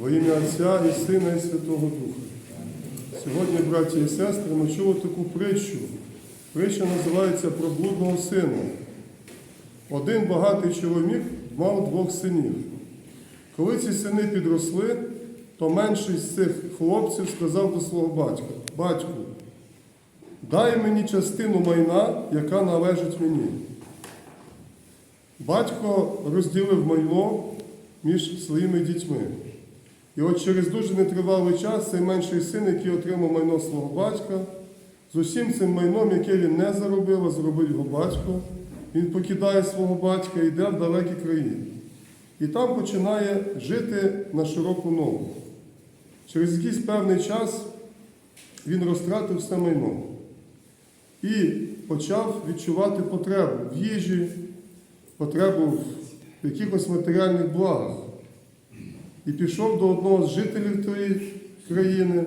Во ім'я Отця і Сина і Святого Духа. Сьогодні, браті і сестри, ми чули таку притчу. Притча називається про блудного сина. Один багатий чоловік мав двох синів. Коли ці сини підросли, то менший з цих хлопців сказав до свого батька: Батьку, дай мені частину майна, яка належить мені. Батько розділив майно між своїми дітьми. І от через дуже нетривалий час цей менший син, який отримав майно свого батька, з усім цим майном, яке він не заробив, а заробив його батько, він покидає свого батька і йде в далекі краї. І там починає жити на широку ногу. Через якийсь певний час він розтратив все майно і почав відчувати потребу в їжі, потребу в якихось матеріальних благах. І пішов до одного з жителів тієї країни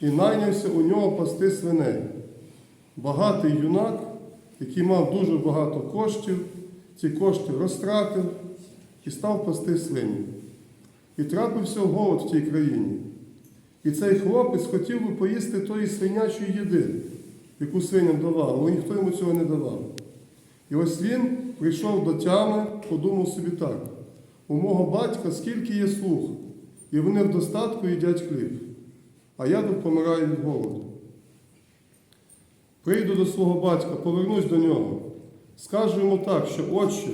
і найнявся у нього пасти свиней. Багатий юнак, який мав дуже багато коштів, ці кошти розтратив і став пасти свині. І трапився голод в тій країні. І цей хлопець хотів би поїсти тої свинячої їди, яку свиням давав, але ніхто йому цього не давав. І ось він прийшов до тями, подумав собі так. У мого батька скільки є слуг, і вони в достатку їдять хліб, а я тут помираю від голоду. Прийду до свого батька, повернусь до нього, скажу йому так, що отче,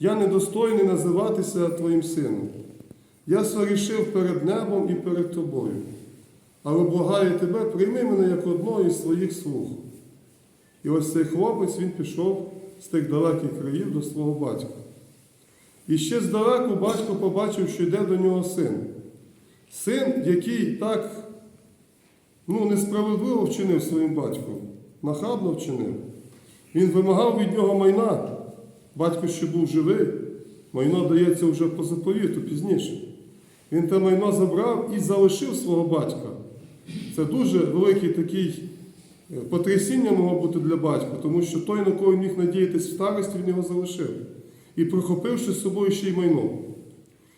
я недостойний називатися твоїм сином. Я сорішив перед небом і перед тобою. Але благаю тебе, прийми мене як одного із своїх слуг. І ось цей хлопець він пішов з тих далеких країв до свого батька. І ще здалеку батько побачив, що йде до нього син. Син, який так ну, несправедливо вчинив своїм батьком, нахабно вчинив. Він вимагав від нього майна. Батько ще був живий, майно дається вже по заповіту пізніше. Він те майно забрав і залишив свого батька. Це дуже великий такий е, потрясіння могло бути для батька, тому що той, на кого міг надіятися в старості, він його залишив. І прихопивши з собою ще й майно.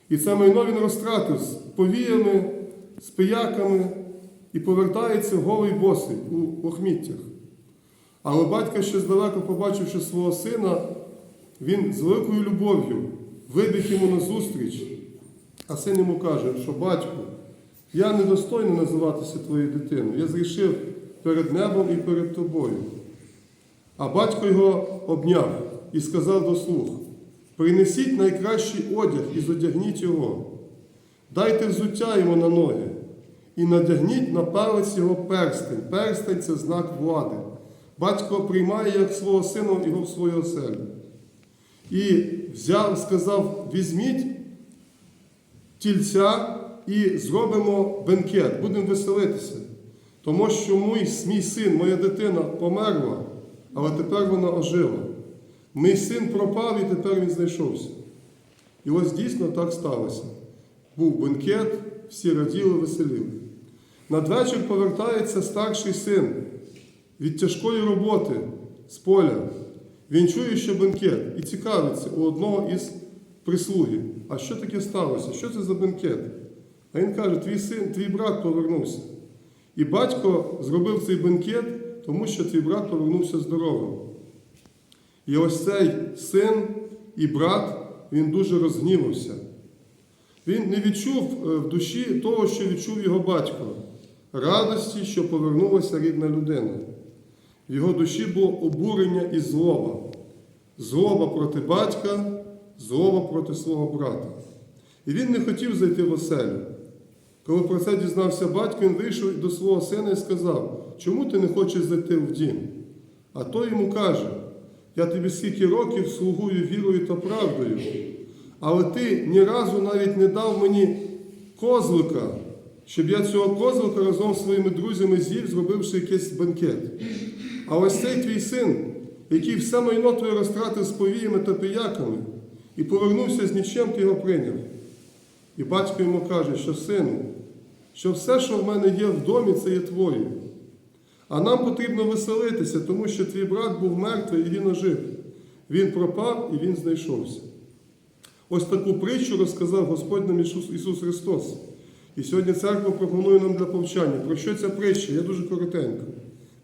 І це майно він розтратив з повіями, з пияками і повертається голий босий у охміттях. Але батько ще здалеку, побачивши свого сина, він з великою любов'ю вибіг йому на зустріч, а син йому каже, що батьку, я недостойний називатися твоєю дитиною. Я зрішив перед небом і перед тобою. А батько його обняв і сказав до слуг: принесіть найкращий одяг і зодягніть його, дайте взуття йому на ноги і надягніть на палець його перстень. Перстень це знак влади. Батько приймає як свого сина його в свою оселю. І взяв, сказав: візьміть тільця і зробимо бенкет, будемо веселитися. Тому що мій, мій син, моя дитина померла, але тепер вона ожила. Мій син пропав і тепер він знайшовся. І ось дійсно так сталося. Був бенкет, всі раділи, веселіли. Надвечір повертається старший син від тяжкої роботи з поля. Він чує, що бенкет, і цікавиться у одного із прислуги. А що таке сталося? Що це за бенкет? А він каже: твій син, твій брат повернувся. І батько зробив цей бенкет, тому що твій брат повернувся здоровим. І ось цей син і брат, він дуже розгнівався. Він не відчув е, в душі того, що відчув його батько, радості, що повернулася рідна людина. В його душі було обурення і злоба. Злоба проти батька, злоба проти свого брата. І він не хотів зайти в оселю. Коли про це дізнався батько, він вийшов до свого сина і сказав, чому ти не хочеш зайти в дім? А той йому каже, я тобі скільки років слугую вірою та правдою, але ти ні разу навіть не дав мені козлика, щоб я цього козлика разом з своїми друзями з'їв, зробивши якийсь бенкет. А ось цей твій син, який все майно твоє розтратив з повіями та пияками, і повернувся з нічим, ти його прийняв. І батько йому каже, що сину, що все, що в мене є в домі, це є твоє. А нам потрібно веселитися, тому що твій брат був мертвий і він ожив. Він пропав і він знайшовся. Ось таку притчу розказав Господь нам Ісус, Христос. І сьогодні церква пропонує нам для повчання. Про що ця притча? Я дуже коротенько.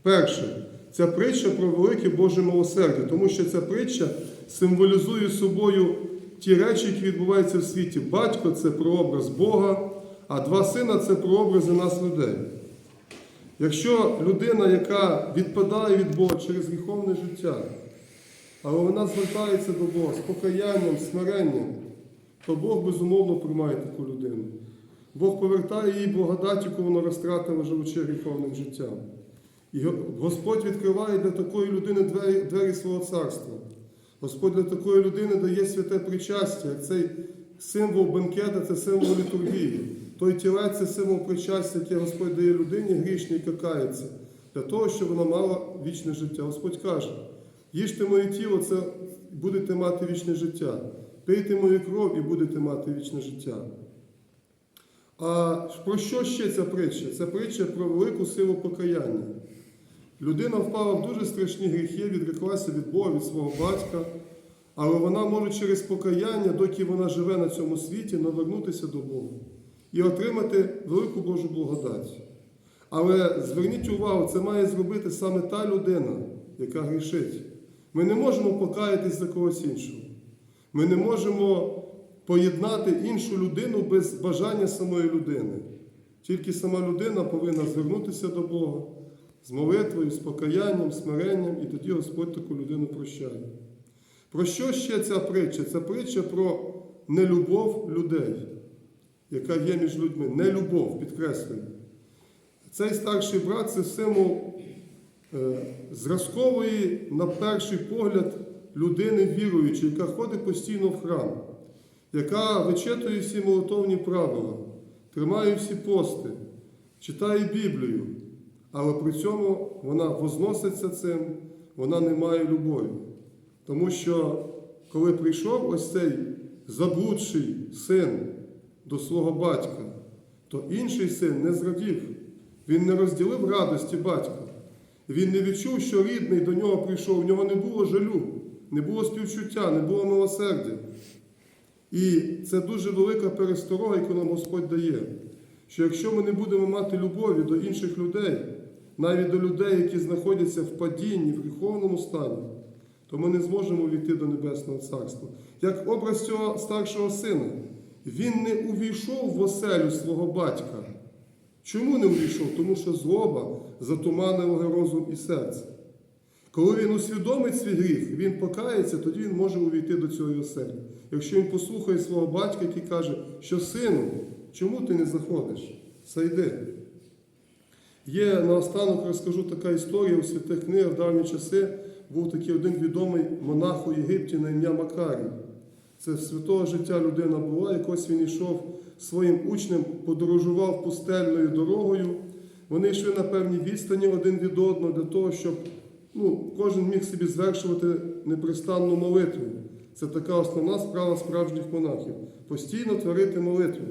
Перше, ця притча про велике Боже милосердя, тому що ця притча символізує собою ті речі, які відбуваються в світі. Батько це прообраз Бога, а два сина це прообрази нас людей. Якщо людина, яка відпадає від Бога через гріховне життя, але вона звертається до Бога з покаянням, смиренням, то Бог безумовно приймає таку людину. Бог повертає їй благодать, яку вона розтратила, живучи гріховним життям. І Господь відкриває для такої людини двері, двері свого царства. Господь для такої людини дає святе причастя, як цей символ бенкета це символ літургії. Той тілець це символ причастя, яке Господь дає людині грішній, кається, для того, щоб вона мала вічне життя. Господь каже: їжте моє тіло, це будете мати вічне життя. Пийте мою кров і будете мати вічне життя. А про що ще ця притча? Це притча про велику силу покаяння. Людина впала в дуже страшні гріхи, відреклася від Бога, від свого батька, але вона може через покаяння, доки вона живе на цьому світі, навернутися до Бога і отримати велику Божу благодать. Але зверніть увагу, це має зробити саме та людина, яка грішить. Ми не можемо покаятись за когось іншого. Ми не можемо поєднати іншу людину без бажання самої людини. Тільки сама людина повинна звернутися до Бога з молитвою, з покаянням, смиренням, і тоді Господь таку людину прощає. Про що ще ця притча? Це притча про нелюбов людей, яка є між людьми. Нелюбов, підкреслюю. Цей старший брат це символ е, зразкової, на перший погляд, людини віруючої, яка ходить постійно в храм, яка вичитує всі молитовні правила, тримає всі пости, читає Біблію, але при цьому вона возноситься цим, вона не має любові. Тому що, коли прийшов ось цей заблудший син до свого батька, то інший син не зрадів. Він не розділив радості батька. Він не відчув, що рідний до нього прийшов, в нього не було жалю, не було співчуття, не було милосердя. І це дуже велика пересторога, яку нам Господь дає. Що якщо ми не будемо мати любові до інших людей, навіть до людей, які знаходяться в падінні, в гріховному стані, то ми не зможемо війти до Небесного Царства. Як образ цього старшого сина, він не увійшов в оселю свого батька. Чому не увійшов? Тому що злоба затуманила розум і серце. Коли він усвідомить свій гріх, він покається, тоді він може увійти до цієї оселі. Якщо він послухає свого батька, який каже, що сину, чому ти не заходиш? Сайди. Є наостанок розкажу така історія у святих книгах в давні часи. Був такий один відомий монах у Єгипті на ім'я Макарій. Це святого життя людина була, якось він йшов своїм учнем, подорожував пустельною дорогою. Вони йшли на певній відстані один від одного для того, щоб ну, кожен міг собі звершувати непристанну молитву. Це така основна справа справжніх монахів постійно творити молитву.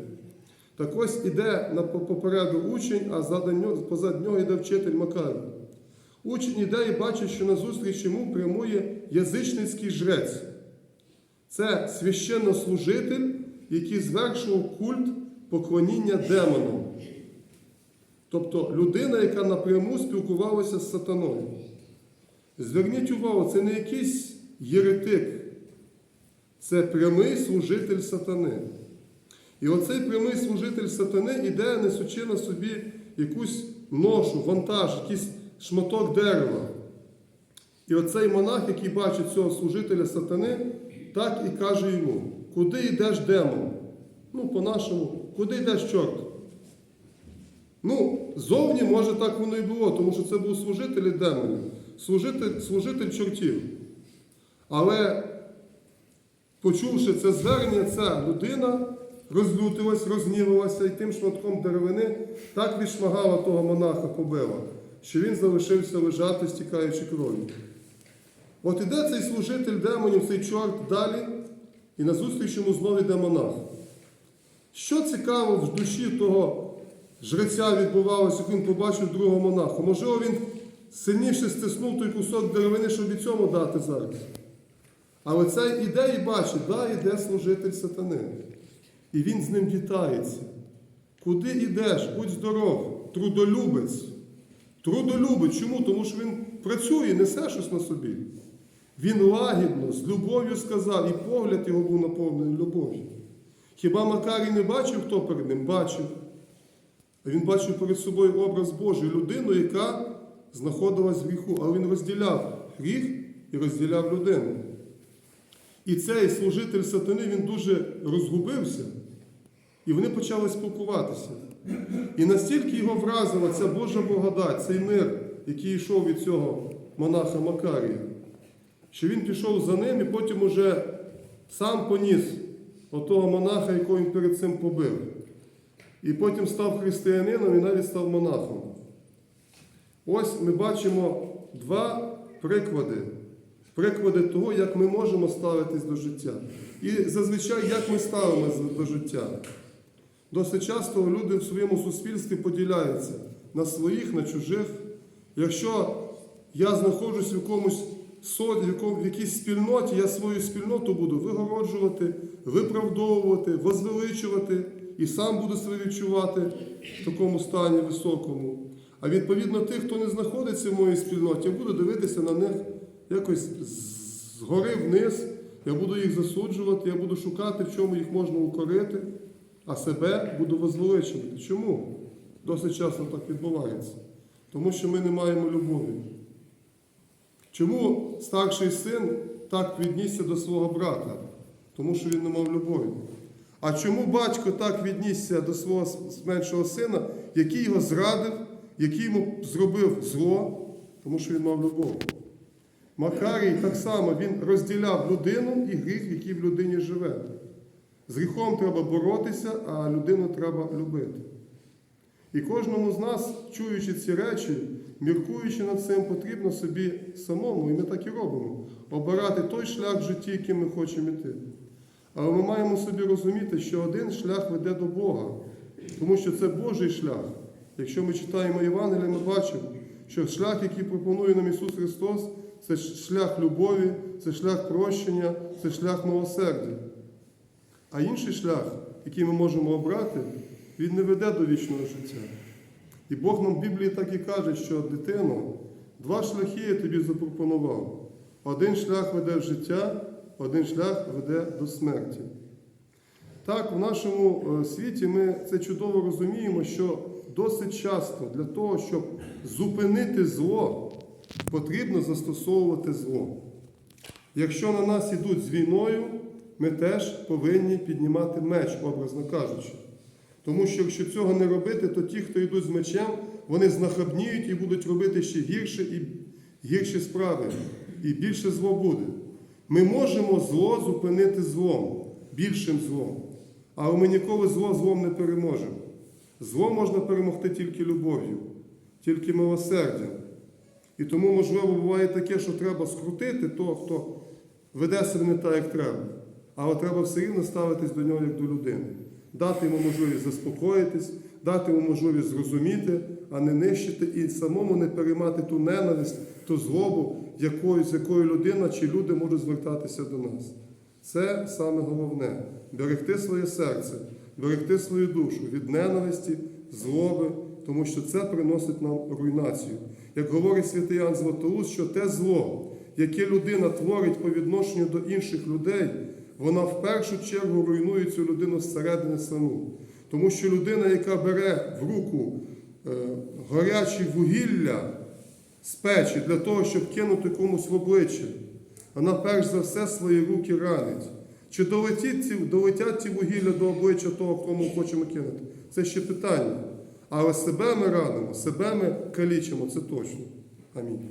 Так ось іде на попереду учень, а позад нього йде вчитель Макарій. Учень іде і бачить, що назустріч йому прямує язичницький жрець. Це священнослужитель, який звершував культ поклоніння демонам. Тобто людина, яка напряму спілкувалася з сатаною. Зверніть увагу, це не якийсь єретик, це прямий служитель сатани. І оцей прямий служитель сатани іде, несучи на собі якусь ношу, вантаж, якийсь шматок дерева. І оцей монах, який бачить цього служителя сатани, так і каже йому, куди йдеш демон? Ну, по-нашому, куди йдеш чорт? Ну, зовні, може, так воно і було, тому що це був служитель демонів, служитель, служитель чортів. Але, почувши це звернення, ця людина розлютилась, розгнівалася і тим шматком деревини так відшмагала того монаха побила, що він залишився лежати, стікаючи кров'ю. От іде цей служитель демонів, цей чорт далі, і назустріч йому знову йде монах. Що цікаво в душі того жреця відбувалося, як він побачив другого монаха? Можливо, він сильніше стиснув той кусок деревини, щоб і цьому дати зараз. Але цей іде і бачить, да, іде служитель сатани. І він з ним вітається. Куди йдеш? Будь здоров, трудолюбець. Трудолюбець. Чому? Тому що він працює, несе щось на собі. Він лагідно, з любов'ю сказав, і погляд його був наповнений любов'ю. Хіба Макарій не бачив, хто перед ним? Бачив. А Він бачив перед собою образ Божий, людину, яка знаходилась в гріху, але він розділяв гріх і розділяв людину. І цей служитель сатани він дуже розгубився, і вони почали спілкуватися. І настільки його вразила ця Божа благодать, цей мир, який йшов від цього монаха Макарія, що він пішов за ним і потім уже сам поніс отого монаха, якого він перед цим побив. І потім став християнином і навіть став монахом. Ось ми бачимо два приклади. Приклади того, як ми можемо ставитись до життя. І зазвичай, як ми ставимося до життя. Досить часто люди в своєму суспільстві поділяються на своїх, на чужих. Якщо я знаходжусь в якомусь в, якійсь спільноті, я свою спільноту буду вигороджувати, виправдовувати, возвеличувати і сам буду себе відчувати в такому стані високому. А відповідно тих, хто не знаходиться в моїй спільноті, я буду дивитися на них якось згори вниз, я буду їх засуджувати, я буду шукати, в чому їх можна укорити, а себе буду возвеличувати. Чому? Досить часто так відбувається. Тому що ми не маємо любові. Чому старший син так віднісся до свого брата? Тому що він не мав любові. А чому батько так віднісся до свого меншого сина, який його зрадив, який йому зробив зло, тому що він мав любов? Макарій так само він розділяв людину і гріх, який в людині живе. З гріхом треба боротися, а людину треба любити. І кожному з нас, чуючи ці речі, міркуючи над цим, потрібно собі самому, і ми так і робимо, обирати той шлях в житті, яким ми хочемо йти. Але ми маємо собі розуміти, що один шлях веде до Бога, тому що це Божий шлях. Якщо ми читаємо Євангелія, ми бачимо, що шлях, який пропонує нам Ісус Христос, це шлях любові, це шлях прощення, це шлях милосердя. А інший шлях, який ми можемо обрати, він не веде до вічного життя. І Бог нам в Біблії так і каже, що дитино, два шляхи я тобі запропонував. Один шлях веде в життя, один шлях веде до смерті. Так, в нашому е, світі ми це чудово розуміємо, що досить часто для того, щоб зупинити зло, потрібно застосовувати зло. Якщо на нас ідуть з війною, ми теж повинні піднімати меч, образно кажучи. Тому що якщо цього не робити, то ті, хто йдуть з мечем, вони знахабніють і будуть робити ще гірше і гірші справи, і більше зло буде. Ми можемо зло зупинити злом, більшим злом, але ми ніколи зло злом не переможемо. Зло можна перемогти тільки любов'ю, тільки милосердям. І тому, можливо, буває таке, що треба скрутити того, хто веде себе не так, як треба. Але треба все рівно ставитись до нього як до людини, дати йому можливість заспокоїтись, дати йому можливість зрозуміти, а не нищити і самому не переймати ту ненависть, ту злобу, якою, з якою людина чи люди можуть звертатися до нас. Це саме головне берегти своє серце, берегти свою душу від ненависті, злоби, тому що це приносить нам руйнацію. Як говорить святий Ян Златоуст, що те зло, яке людина творить по відношенню до інших людей, вона в першу чергу руйнує цю людину зсередини саму. Тому що людина, яка бере в руку е, горячі вугілля з печі для того, щоб кинути комусь в обличчя, вона перш за все свої руки ранить. Чи долетять долетять ці вугілля до обличчя того, кому хочемо кинути? Це ще питання. Але себе ми ранимо, себе ми калічимо, це точно. Амінь.